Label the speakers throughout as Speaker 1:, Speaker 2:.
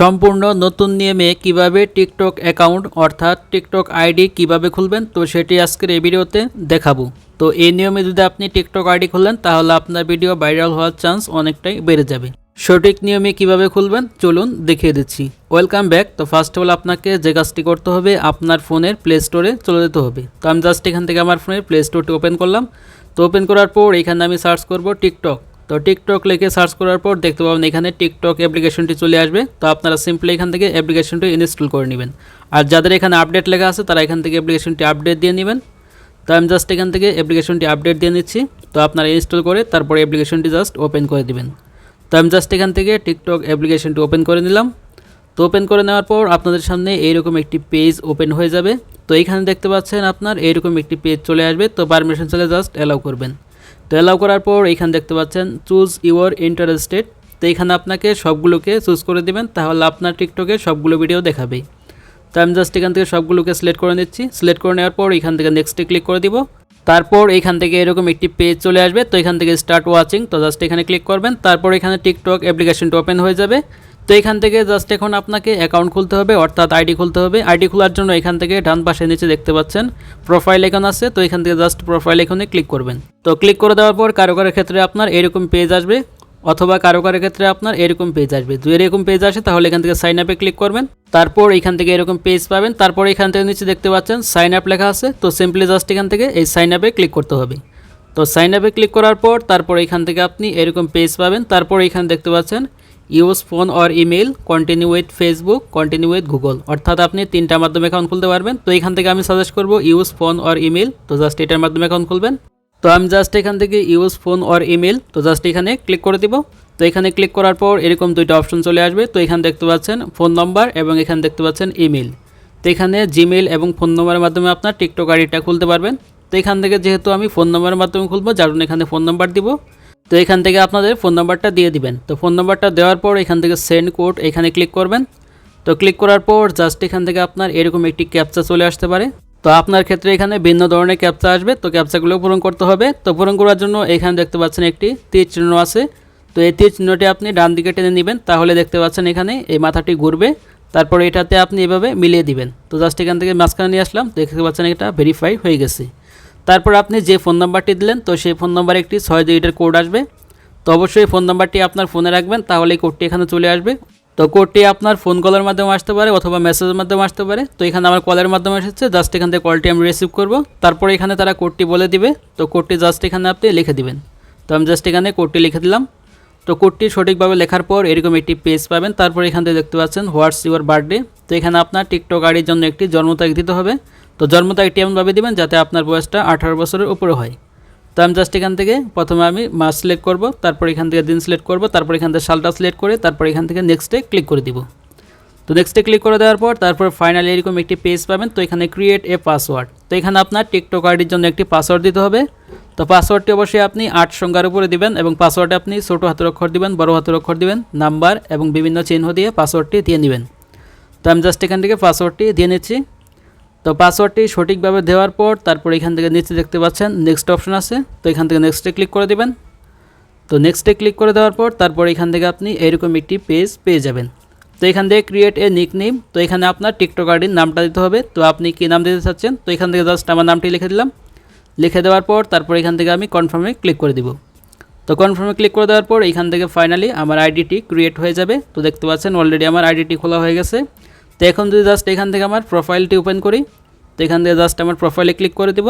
Speaker 1: সম্পূর্ণ নতুন নিয়মে কীভাবে টিকটক অ্যাকাউন্ট অর্থাৎ টিকটক আইডি কীভাবে খুলবেন, তো সেটি আজকের এই ভিডিওতে দেখাবো। তো এই নিয়মে যদি আপনি টিকটক আইডি খুললেন, তাহলে আপনার ভিডিও ভাইরাল হওয়ার চান্স অনেকটাই বেড়ে যাবে। সঠিক নিয়মে কীভাবে খুলবেন, চলুন দেখিয়ে দিচ্ছি। Welcome back. তো ফার্স্ট অফ অল আপনাকে যে কাজটি করতে হবে, আপনার ফোনের প্লে স্টোরে চলে যেতে হবে। তো আমি জাস্ট এখান থেকে আমার ফোনের প্লে স্টোরটি ওপেন করলাম। তো ওপেন করার পর এখানে আমি সার্চ করব টিকটক। তো টিকটক লিখে সার্চ করার পর দেখতে পাবেন এখানে টিকটক অ্যাপ্লিকেশনটি চলে আসবে। তো আপনারা সিম্পলি এখান থেকে অ্যাপ্লিকেশনটি ইনস্টল করে নেবেন। আর যাদের এখানে আপডেট লেখা আছে, তারা এখান থেকে অ্যাপ্লিকেশনটি আপডেট দিয়ে নেবেন। তো আমি জাস্ট এখান থেকে অ্যাপ্লিকেশনটি আপডেট দিয়ে নিচ্ছি। তো আপনারা ইনস্টল করে তারপরে অ্যাপ্লিকেশনটি জাস্ট ওপেন করে দিবেন। তো আমি জাস্ট এখান থেকে টিকটক অ্যাপ্লিকেশনটি ওপেন করে নিলাম। তো ওপেন করে নেওয়ার পর আপনাদের সামনে এইরকম একটি পেজ ওপেন হয়ে যাবে। তো এইখানে দেখতে পাচ্ছেন আপনার এইরকম একটি পেজ চলে আসবে। তো পারমিশন চলে জাস্ট অ্যালাউ করবেন। তো অ্যালাউ করার পর এখানে দেখতে পাচ্ছেন চুজ ইউর ইন্টারেস্টেড তো এখানে আপনাকে সবগুলোকে চুজ করে দিবেন, তাহলে আপনার টিকটকে সবগুলো ভিডিও দেখাবে। তো আমি জাস্ট এখান থেকে সবগুলোকে সিলেক্ট করে নিচ্ছি। সিলেক্ট করে নেওয়ার পর এখান থেকে নেক্সটে ক্লিক করে দিব। তারপর এখান থেকে এরকম একটি পেজ চলে আসবে। তো এখান থেকে স্টার্ট ওয়াচিং তো জাস্ট এখানে ক্লিক করবেন। তারপর এখানে টিকটক অ্যাপ্লিকেশনটা ওপেন হয়ে যাবে। তো এখান থেকে জাস্ট এখন আপনাকে অ্যাকাউন্ট খুলতে হবে, অর্থাৎ আইডি খুলতে হবে। আইডি খোলার জন্য এখান থেকে ডান পাশে নিচে দেখতে পাচ্ছেন প্রোফাইল এখন আছে, তো এখান থেকে জাস্ট প্রোফাইল এখানে ক্লিক করবেন। তো ক্লিক করে দেওয়ার পর কারও কারও ক্ষেত্রে আপনার এরকম পেজ আসবে, অথবা কারও কারও ক্ষেত্রে আপনার এরকম পেজ আসবে। যদি এরকম পেজ আসে, তাহলে এখান থেকে সাইন আপে ক্লিক করবেন। তারপর এখান থেকে এরকম পেজ পাবেন। তারপর এখান থেকে নিচে দেখতে পাচ্ছেন সাইন আপ লেখা আছে। তো সিম্পলি জাস্ট এখান থেকে এই সাইন আপে ক্লিক করতে হবে। তো সাইন আপে ক্লিক করার পর তারপর এখান থেকে আপনি এরকম পেজ পাবেন। তারপর এখানে দেখতে পাচ্ছেন use phone or email continue with Facebook continue with Google অর্থাৎ আপনি তিনটার মাধ্যমে অ্যাকাউন্ট খুলতে পারবেন। তো এখান থেকে আমি সাজেস্ট করব ইউজ ফোন অর ইমেল তো জাস্ট এটার মাধ্যমে অ্যাকাউন্ট খুলবেন। তো আমি জাস্ট এখান থেকে ইউজ ফোন অর ইমেল তো জাস্ট এখানে ক্লিক করে দিব। তো এখানে ক্লিক করার পর এরকম দুইটা অপশন চলে আসবে। তো এখানে দেখতে পাচ্ছেন ফোন নম্বর এবং এখানে দেখতে পাচ্ছেন ইমেল তো এখানে জিমেল এবং ফোন নম্বরের মাধ্যমে আপনার টিকটক আইডিটা খুলতে পারবেন। তো এখান থেকে যেহেতু আমি ফোন নম্বরের মাধ্যমে খুলবো, যার জন্য এখানে ফোন নাম্বার দিব। তো এখান থেকে আপনাদের ফোন নাম্বারটা দিয়ে দিবেন। তো ফোন নাম্বারটা দেওয়ার পর এখান থেকে সেন্ড কোড এখানে ক্লিক করবেন। তো ক্লিক করার পর জাস্ট এখান থেকে আপনার এরকম একটি ক্যাপচা চলে আসতে পারে। তো আপনার ক্ষেত্রে এখানে ভিন্ন ধরনের ক্যাপচা আসবে। তো ক্যাপচাগুলো পূরণ করতে হবে। তো পূরণ করার জন্য এখানে দেখতে পাচ্ছেন একটি তীর চিহ্ন আছে। তো এই তীর চিহ্নটি আপনি ডান দিকে টেনে নেবেন। তাহলে দেখতে পাচ্ছেন এখানে এই মাথাটি ঘুরবে। তারপরে এটাতে আপনি এভাবে মিলিয়ে দিবেন। তো জাস্ট এখান থেকে মাঝখানে নিয়ে আসলাম। দেখতে পাচ্ছেন এটা ভেরিফাই হয়ে গেছে। তারপর আপনি যে ফোন নাম্বারটি দিলেন, তো সেই ফোন নাম্বারে একটি ছয় ডিজিটের কোড আসবে। তো অবশ্যই ফোন নাম্বারটি আপনার ফোনে রাখবেন, তাহলে এই কোডটি এখানে চলে আসবে। তো কোডটি আপনার ফোন কলের মাধ্যমে আসতে পারে অথবা মেসেজের মাধ্যমে আসতে পারে। তো এখানে আমার কলের মাধ্যমে এসেছে, জাস্ট এখান থেকে কলটি আমি রিসিভ করব। তারপরে এখানে তারা কোডটি বলে দিবে, তো কোডটি জাস্ট এখানে আপনি লিখে দিবেন। তো আমি জাস্ট এখানে কোডটি লিখে দিলাম। তো কোডটি সঠিকভাবে লেখার পর এরকম একটি পেজ পাবেন। তারপর এখান থেকে দেখতে পাচ্ছেন হোয়াটস ইউর বার্থডে তো এখানে আপনার টিকটক আইডির জন্য একটি জন্ম তারিখ দিতে হবে। তো জন্ম তারিখটি এমনভাবে দিবেন যাতে আপনার বয়সটা আঠারো বছরের উপরে হয়। তো আমি জাস্ট এখান থেকে প্রথমে আমি মাস সিলেক্ট করব, তারপর এখান থেকে দিন সিলেক্ট করব, তারপর এখান থেকে সালটা সিলেক্ট করে, তারপর এখান থেকে নেক্সটে ক্লিক করে দিব। তো নেক্সটে ক্লিক করে দেওয়ার পর তারপর ফাইনালি এরকম একটি পেজ পাবেন। তো এখানে ক্রিয়েট এ পাসওয়ার্ড তো এখানে আপনার টিকটক আইডির জন্য একটি পাসওয়ার্ড দিতে হবে। তো পাসওয়ার্ডটি অবশ্যই আপনি আট সংখ্যার উপরে দিবেন এবং পাসওয়ার্ডে আপনি ছোটো হাতের অক্ষর দিবেন, বড় হাতের অক্ষর দিবেন, নাম্বার এবং বিভিন্ন চিহ্ন দিয়ে পাসওয়ার্ডটি দিয়ে নেবেন। তো আমি জাস্ট এখান থেকে পাসওয়ার্ডটি দিয়ে নিচ্ছি। তো পাসওয়ার্ডটি সঠিকভাবে দেওয়ার পর তারপর এখান থেকে নিচে দেখতে পাচ্ছেন, নেক্সট অপশন আছে। তো এখান থেকে নেক্সটে ক্লিক করে দেবেন। তো নেক্সটে ক্লিক করে দেওয়ার পর তারপর এখান থেকে আপনি এরকম একটি পেজ পেয়ে যাবেন। তো এখান থেকে ক্রিয়েট এ নিক নেম তো এখানে আপনার টিকটক আইডির নামটা দিতে হবে। তো আপনি কী নাম দিতে চাচ্ছেন? তো এখান থেকে জাস্ট আমার নামটি লিখে দিলাম। লিখে দেওয়ার পর তারপর এখান থেকে আমি কনফার্মে ক্লিক করে দিব। তো কনফার্মে ক্লিক করে দেওয়ার পর এখান থেকে ফাইনালি আমার আইডিটি ক্রিয়েট হয়ে যাবে। তো দেখতে পাচ্ছেন অলরেডি আমার আইডিটি খোলা হয়ে গেছে। তো এখন যদি জাস্ট এখান থেকে আমার প্রোফাইলটি ওপেন করি, তো এখান থেকে জাস্ট আমার প্রোফাইলে ক্লিক করে দিব।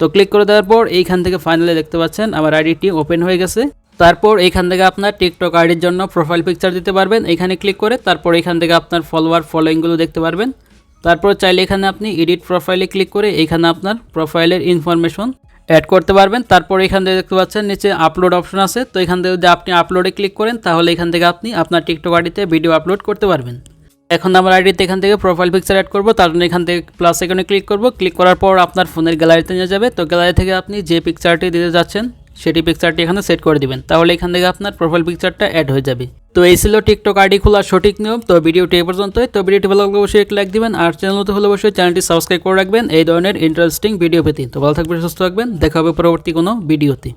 Speaker 1: তো ক্লিক করে দেওয়ার পর এইখান থেকে ফাইনালি দেখতে পাচ্ছেন আমার আইডিটি ওপেন হয়ে গেছে। তারপর এইখান থেকে আপনার টিকটক আইডির জন্য প্রোফাইল পিকচার দিতে পারবেন। এখানে ক্লিক করে তারপর এখান থেকে আপনার ফলোয়ার ফলোয়িংগুলো দেখতে পারবেন। তারপর চাইলে এখানে আপনি এডিট প্রোফাইলে ক্লিক করে এখানে আপনার প্রোফাইলের ইনফরমেশন অ্যাড করতে পারবেন। তারপর এখান থেকে দেখতে পাচ্ছেন নিচে আপলোড অপশন আছে। তো এখান থেকে যদি আপনি আপলোডে ক্লিক করেন, তাহলে এখান থেকে আপনি আপনার টিকটক আইডিতে ভিডিও আপলোড করতে পারবেন। এখন আমার আইডিতে এখান থেকে প্রোফাইল পিকচার অ্যাড করব। তার জন্য এখান থেকে প্লাস এখানে ক্লিক করব। ক্লিক করার পর আপনার ফোনের গ্যালারিতে নিয়ে যাবে। তো গ্যালারি থেকে আপনি যে পিকচারটি দিতে যাচ্ছেন, সেটি পিকচারটি এখানে সেট করে দিবেন। তাহলে এখান থেকে আপনার প্রোফাইল পিকচারটা অ্যাড হয়ে যাবে। তো এই ছিল টিকটক আইডি খোলার সঠিক নিয়ম। তো ভিডিওটি এ পর্যন্তই। তো ভিডিওটি ভালো লাগলে অবশ্যই এক লাইক দিবেন, আর চ্যানেল হলে অবশ্যই চ্যানেলটি সাবস্ক্রাইব করে রাখবেন। এই ধরনের ইন্টারেস্টিং ভিডিও পেতে। তো ভালো থাকবেন, সুস্থ থাকবেন। দেখা হবে পরবর্তী কোনো ভিডিওতে।